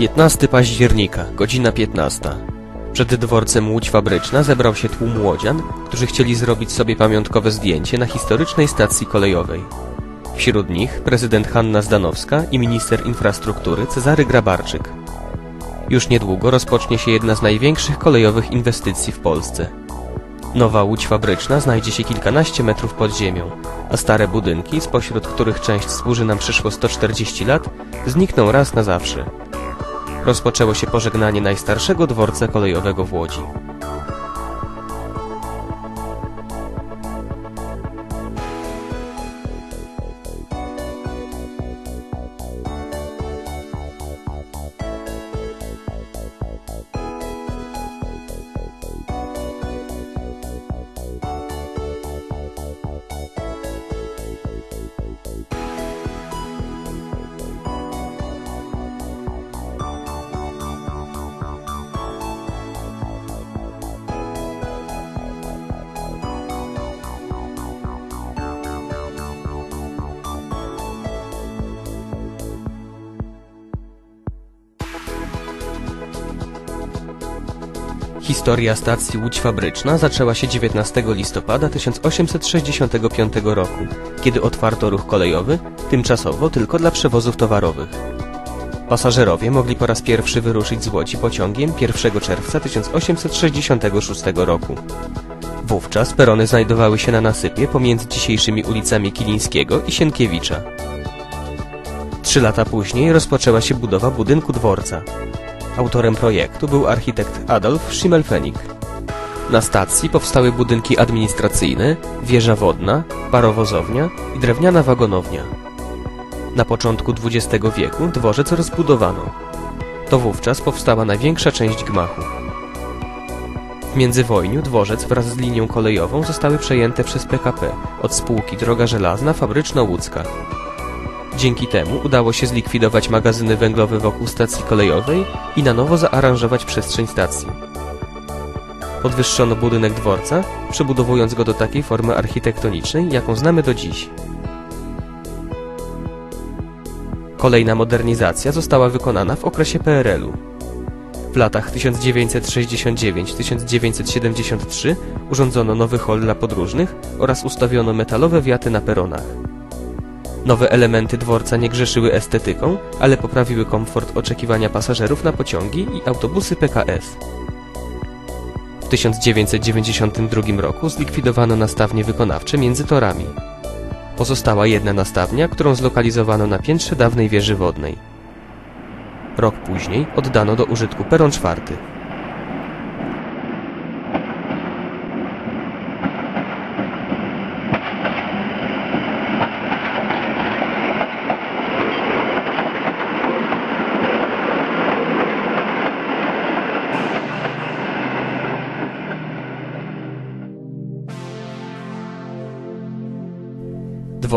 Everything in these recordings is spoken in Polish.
15 października, godzina 15. Przed dworcem Łódź Fabryczna zebrał się tłum łodzian, którzy chcieli zrobić sobie pamiątkowe zdjęcie na historycznej stacji kolejowej. Wśród nich prezydent Hanna Zdanowska i minister infrastruktury Cezary Grabarczyk. Już niedługo rozpocznie się jedna z największych kolejowych inwestycji w Polsce. Nowa łódź fabryczna znajdzie się kilkanaście metrów pod ziemią, a stare budynki, spośród których część służy nam przyszło 140 lat, znikną raz na zawsze. Rozpoczęło się pożegnanie najstarszego dworca kolejowego w Łodzi. Historia stacji Łódź Fabryczna zaczęła się 19 listopada 1865 roku, kiedy otwarto ruch kolejowy, tymczasowo tylko dla przewozów towarowych. Pasażerowie mogli po raz pierwszy wyruszyć z Łodzi pociągiem 1 czerwca 1866 roku. Wówczas perony znajdowały się na nasypie pomiędzy dzisiejszymi ulicami Kilińskiego i Sienkiewicza. Trzy lata później rozpoczęła się budowa budynku dworca. Autorem projektu był architekt Adolf Schimmelpfennig. Na stacji powstały budynki administracyjne, wieża wodna, parowozownia i drewniana wagonownia. Na początku XX wieku dworzec rozbudowano. To wówczas powstała największa część gmachu. W międzywojniu dworzec wraz z linią kolejową zostały przejęte przez PKP od spółki Droga Żelazna Fabryczno-Łódzka. Dzięki temu udało się zlikwidować magazyny węglowe wokół stacji kolejowej i na nowo zaaranżować przestrzeń stacji. Podwyższono budynek dworca, przebudowując go do takiej formy architektonicznej, jaką znamy do dziś. Kolejna modernizacja została wykonana w okresie PRL-u. W latach 1969-1973 urządzono nowy hol dla podróżnych oraz ustawiono metalowe wiaty na peronach. Nowe elementy dworca nie grzeszyły estetyką, ale poprawiły komfort oczekiwania pasażerów na pociągi i autobusy PKS. W 1992 roku zlikwidowano nastawnie wykonawcze między torami. Pozostała jedna nastawnia, którą zlokalizowano na piętrze dawnej wieży wodnej. Rok później oddano do użytku peron czwarty.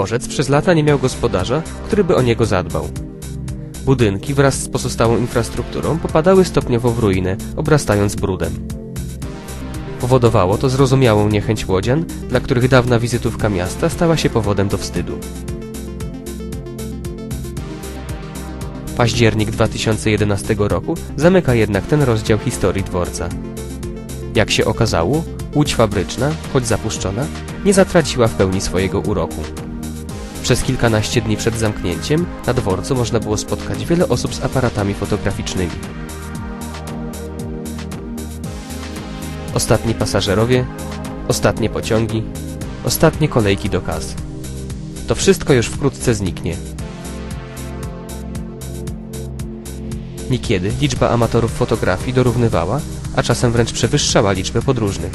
Dworzec przez lata nie miał gospodarza, który by o niego zadbał. Budynki wraz z pozostałą infrastrukturą popadały stopniowo w ruinę, obrastając brudem. Powodowało to zrozumiałą niechęć łodzian, dla których dawna wizytówka miasta stała się powodem do wstydu. Październik 2011 roku zamyka jednak ten rozdział historii dworca. Jak się okazało, łódź fabryczna, choć zapuszczona, nie zatraciła w pełni swojego uroku. Przez kilkanaście dni przed zamknięciem na dworcu można było spotkać wiele osób z aparatami fotograficznymi. Ostatni pasażerowie, ostatnie pociągi, ostatnie kolejki do kas. To wszystko już wkrótce zniknie. Niekiedy liczba amatorów fotografii dorównywała, a czasem wręcz przewyższała liczbę podróżnych.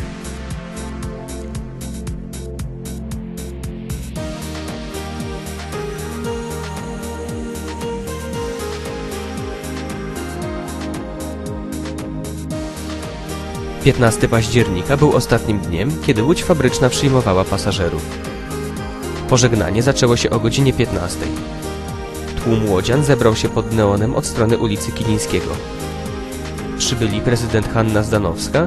Piętnasty października był ostatnim dniem, kiedy łódź fabryczna przyjmowała pasażerów. Pożegnanie zaczęło się o godzinie 15. Tłum łodzian zebrał się pod neonem od strony ulicy Kilińskiego. Przybyli prezydent Hanna Zdanowska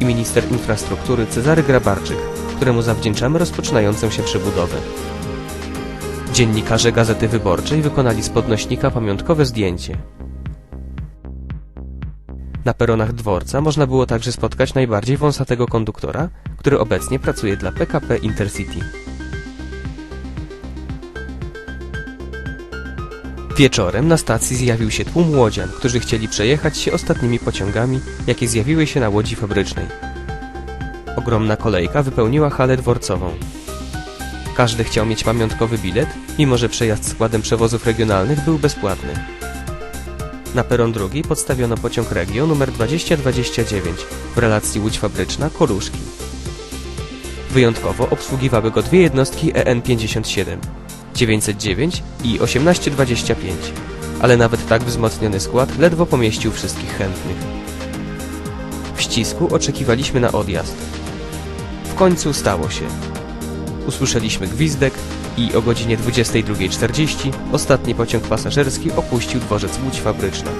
i minister infrastruktury Cezary Grabarczyk, któremu zawdzięczamy rozpoczynającą się przebudowę. Dziennikarze Gazety Wyborczej wykonali z podnośnika pamiątkowe zdjęcie. Na peronach dworca można było także spotkać najbardziej wąsatego konduktora, który obecnie pracuje dla PKP Intercity. Wieczorem na stacji zjawił się tłum łodzian, którzy chcieli przejechać się ostatnimi pociągami, jakie zjawiły się na łodzi fabrycznej. Ogromna kolejka wypełniła halę dworcową. Każdy chciał mieć pamiątkowy bilet, mimo że przejazd składem przewozów regionalnych był bezpłatny. Na peron drugi podstawiono pociąg Regio numer 2029 w relacji Łódź Fabryczna Koruszki. Wyjątkowo obsługiwały go dwie jednostki E EN57 909 i 1825, ale nawet tak wzmocniony skład ledwo pomieścił wszystkich chętnych. W ścisku oczekiwaliśmy na odjazd. W końcu stało się. Usłyszeliśmy gwizdek i o godzinie 22.40 ostatni pociąg pasażerski opuścił dworzec Łódź Fabryczna.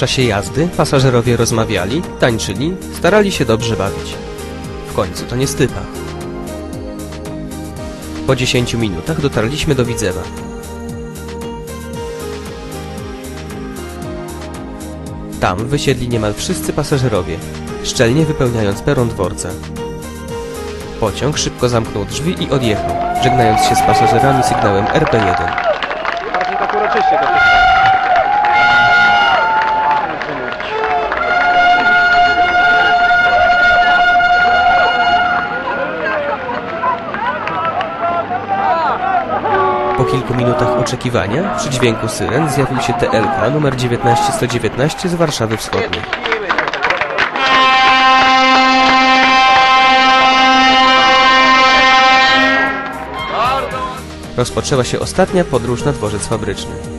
Czasie jazdy pasażerowie rozmawiali, tańczyli, starali się dobrze bawić. W końcu to nie stypa. Po 10 minutach dotarliśmy do Widzewa. Tam wysiedli niemal wszyscy pasażerowie, szczelnie wypełniając peron dworca. Pociąg szybko zamknął drzwi i odjechał, żegnając się z pasażerami sygnałem RP1. Bardziej tak uroczyście to się Po kilku minutach oczekiwania przy dźwięku syren zjawił się TLK numer 19119 z Warszawy Wschodniej. Rozpoczęła się ostatnia podróż na dworzec fabryczny.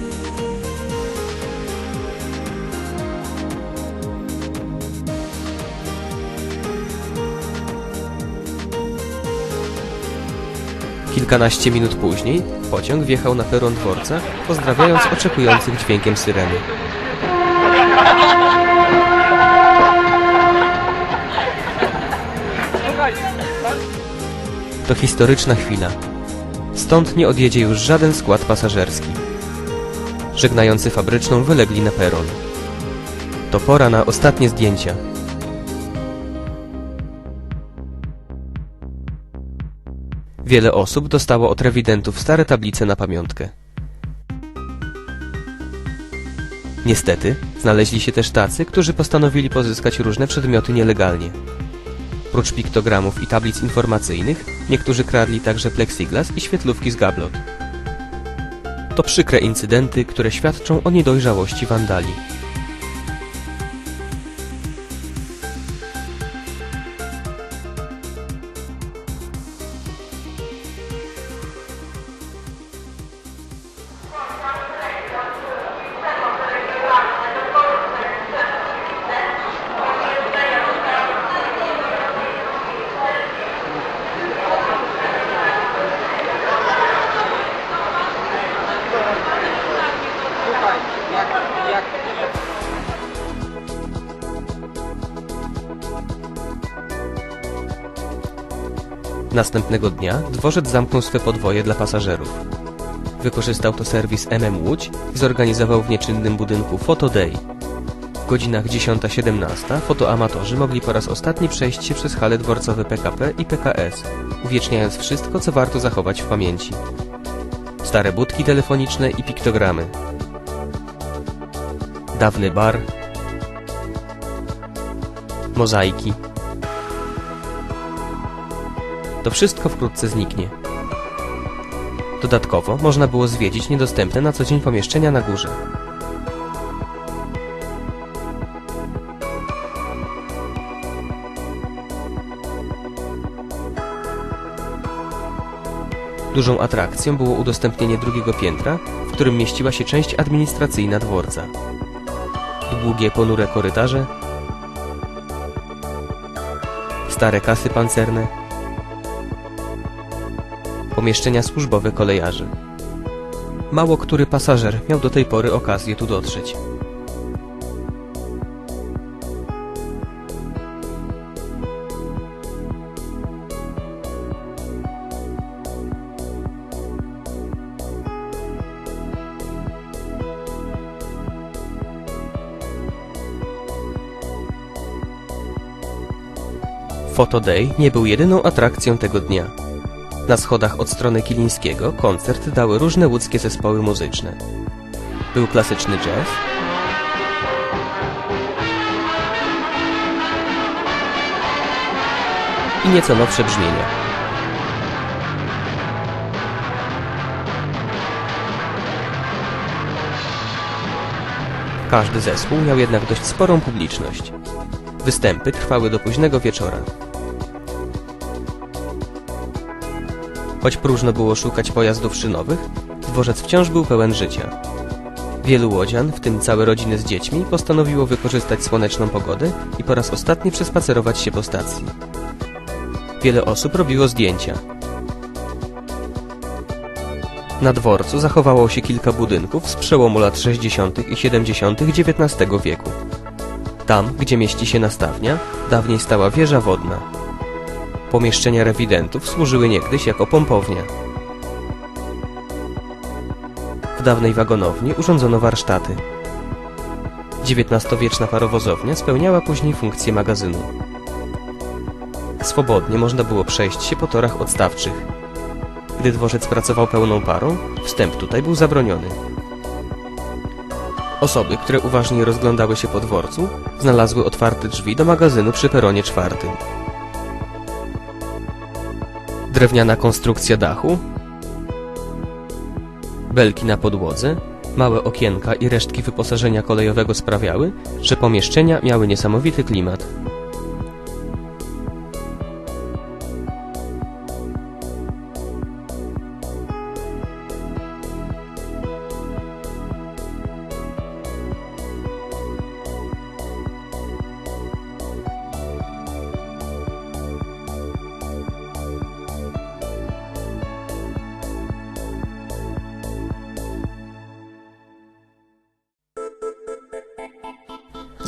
Kilkanaście minut później pociąg wjechał na peron dworca, pozdrawiając oczekujących dźwiękiem syreny. To historyczna chwila. Stąd nie odjedzie już żaden skład pasażerski. Żegnający fabryczną wylegli na peron. To pora na ostatnie zdjęcia. Wiele osób dostało od rewidentów stare tablice na pamiątkę. Niestety, znaleźli się też tacy, którzy postanowili pozyskać różne przedmioty nielegalnie. Prócz piktogramów i tablic informacyjnych, niektórzy kradli także plexiglas i świetlówki z gablot. To przykre incydenty, które świadczą o niedojrzałości wandali. Następnego dnia dworzec zamknął swe podwoje dla pasażerów. Wykorzystał to serwis MM Łódź i zorganizował w nieczynnym budynku Photo Day. W godzinach 10-17 fotoamatorzy mogli po raz ostatni przejść się przez hale dworcowe PKP i PKS, uwieczniając wszystko, co warto zachować w pamięci. Stare budki telefoniczne i piktogramy. Dawny bar. Mozaiki. To wszystko wkrótce zniknie. Dodatkowo można było zwiedzić niedostępne na co dzień pomieszczenia na górze. Dużą atrakcją było udostępnienie drugiego piętra, w którym mieściła się część administracyjna dworca. Długie, ponure korytarze, stare kasy pancerne, pomieszczenia służbowe kolejarzy. Mało który pasażer miał do tej pory okazję tu dotrzeć. Photo Day nie był jedyną atrakcją tego dnia. Na schodach od strony Kilińskiego koncert dały różne łódzkie zespoły muzyczne. Był klasyczny jazz, i nieco nowsze brzmienia. Każdy zespół miał jednak dość sporą publiczność. Występy trwały do późnego wieczora. Choć próżno było szukać pojazdów szynowych, dworzec wciąż był pełen życia. Wielu łodzian, w tym całe rodziny z dziećmi, postanowiło wykorzystać słoneczną pogodę i po raz ostatni przespacerować się po stacji. Wiele osób robiło zdjęcia. Na dworcu zachowało się kilka budynków z przełomu lat 60. i 70. XIX wieku. Tam, gdzie mieści się nastawnia, dawniej stała wieża wodna. Pomieszczenia rewidentów służyły niegdyś jako pompownia. W dawnej wagonowni urządzono warsztaty. XIX-wieczna parowozownia spełniała później funkcję magazynu. Swobodnie można było przejść się po torach odstawczych. Gdy dworzec pracował pełną parą, wstęp tutaj był zabroniony. Osoby, które uważnie rozglądały się po dworcu, znalazły otwarte drzwi do magazynu przy peronie czwartym. Drewniana konstrukcja dachu, belki na podłodze, małe okienka i resztki wyposażenia kolejowego sprawiały, że pomieszczenia miały niesamowity klimat.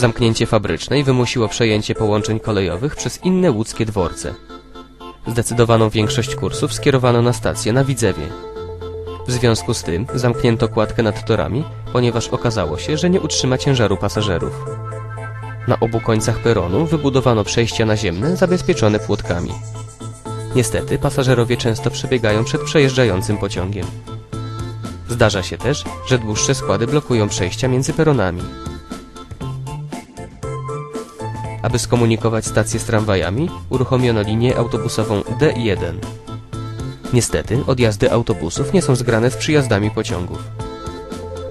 Zamknięcie fabrycznej wymusiło przejęcie połączeń kolejowych przez inne łódzkie dworce. Zdecydowaną większość kursów skierowano na stację na Widzewie. W związku z tym zamknięto kładkę nad torami, ponieważ okazało się, że nie utrzyma ciężaru pasażerów. Na obu końcach peronu wybudowano przejścia naziemne zabezpieczone płotkami. Niestety pasażerowie często przebiegają przed przejeżdżającym pociągiem. Zdarza się też, że dłuższe składy blokują przejścia między peronami. Aby skomunikować stację z tramwajami, uruchomiono linię autobusową D1. Niestety, odjazdy autobusów nie są zgrane z przyjazdami pociągów.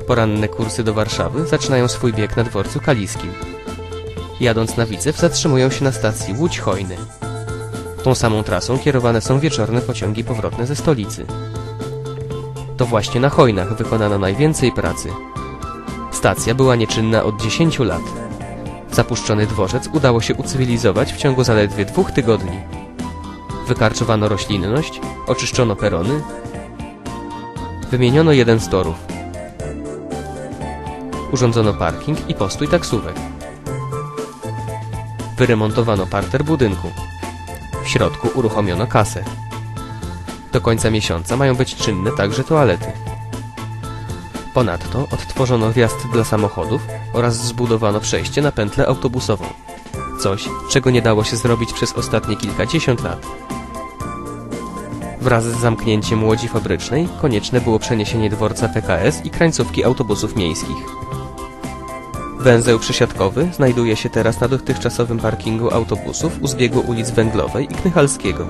Poranne kursy do Warszawy zaczynają swój bieg na dworcu kaliskim. Jadąc na Widzew zatrzymują się na stacji Łódź Hojny. Tą samą trasą kierowane są wieczorne pociągi powrotne ze stolicy. To właśnie na Hojnach wykonano najwięcej pracy. Stacja była nieczynna od 10 lat. Zapuszczony dworzec udało się ucywilizować w ciągu zaledwie dwóch tygodni. Wykarczowano roślinność, oczyszczono perony, wymieniono jeden z torów. Urządzono parking i postój taksówek. Wyremontowano parter budynku. W środku uruchomiono kasę. Do końca miesiąca mają być czynne także toalety. Ponadto odtworzono wjazd dla samochodów oraz zbudowano przejście na pętlę autobusową. Coś, czego nie dało się zrobić przez ostatnie kilkadziesiąt lat. Wraz z zamknięciem łodzi fabrycznej konieczne było przeniesienie dworca PKS i krańcówki autobusów miejskich. Węzeł przysiadkowy znajduje się teraz na dotychczasowym parkingu autobusów u zbiegu ulic Węglowej i Knychalskiego.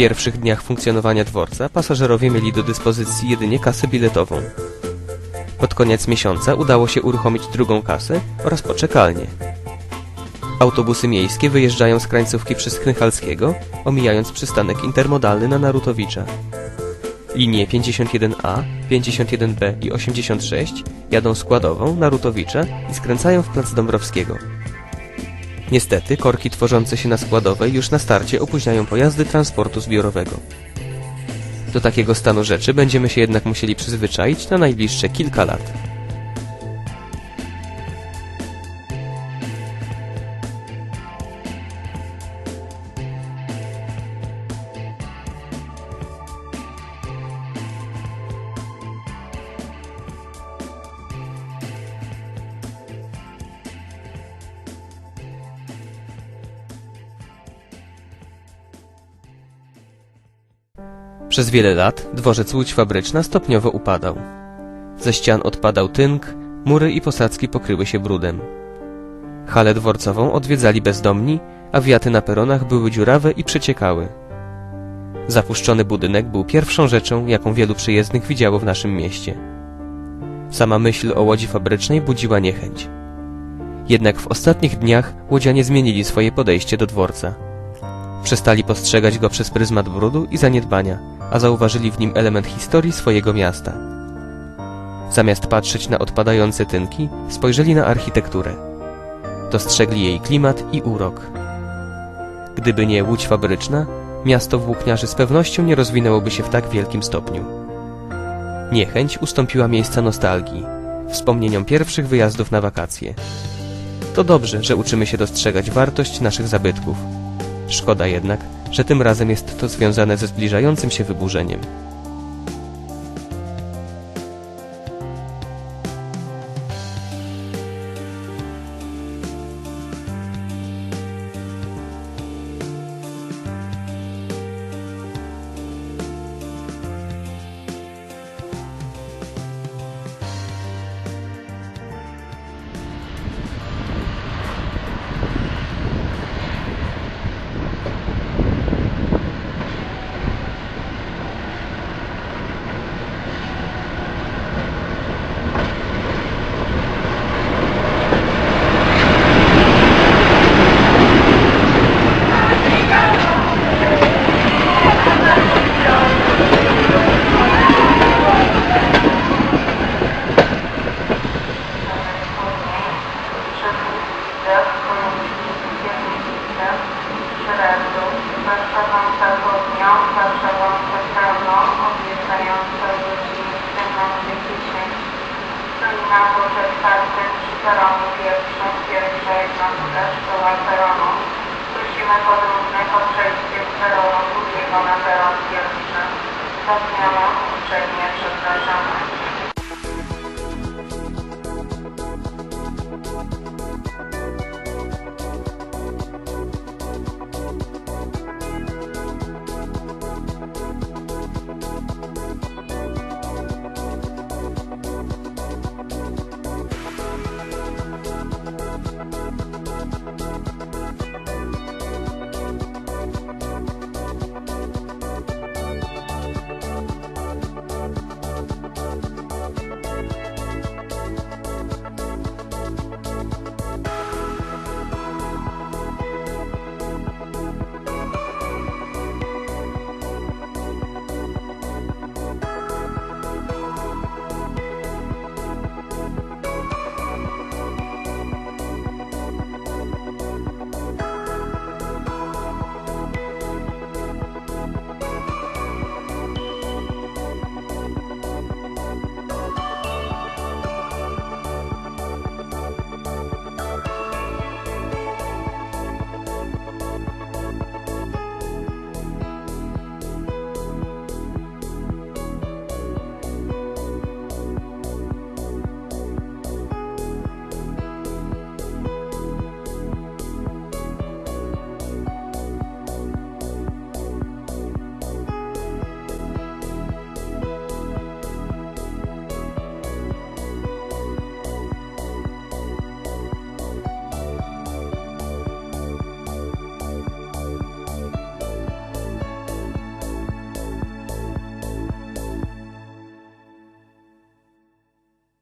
Pierwszych dniach funkcjonowania dworca pasażerowie mieli do dyspozycji jedynie kasę biletową. Pod koniec miesiąca udało się uruchomić drugą kasę oraz poczekalnię. Autobusy miejskie wyjeżdżają z krańcówki przy Skrychalskiego, omijając przystanek intermodalny na Narutowicza. Linie 51A, 51B i 86 jadą składową Narutowicza i skręcają w plac Dąbrowskiego. Niestety, korki tworzące się na składowej już na starcie opóźniają pojazdy transportu zbiorowego. Do takiego stanu rzeczy będziemy się jednak musieli przyzwyczaić na najbliższe kilka lat. Przez wiele lat dworzec Łódź Fabryczna stopniowo upadał. Ze ścian odpadał tynk, mury i posadzki pokryły się brudem. Halę dworcową odwiedzali bezdomni, a wiaty na peronach były dziurawe i przeciekały. Zapuszczony budynek był pierwszą rzeczą, jaką wielu przyjezdnych widziało w naszym mieście. Sama myśl o łodzi fabrycznej budziła niechęć. Jednak w ostatnich dniach łodzianie zmienili swoje podejście do dworca. Przestali postrzegać go przez pryzmat brudu i zaniedbania, a zauważyli w nim element historii swojego miasta. Zamiast patrzeć na odpadające tynki, spojrzeli na architekturę. Dostrzegli jej klimat i urok. Gdyby nie łódź fabryczna, miasto włókniarzy z pewnością nie rozwinęłoby się w tak wielkim stopniu. Niechęć ustąpiła miejsca nostalgii, wspomnieniom pierwszych wyjazdów na wakacje. To dobrze, że uczymy się dostrzegać wartość naszych zabytków. Szkoda jednak, że tym razem jest to związane ze zbliżającym się wyburzeniem. Peronu drugiego na peron pierwszy. Za zmianę uprzejmie przepraszamy.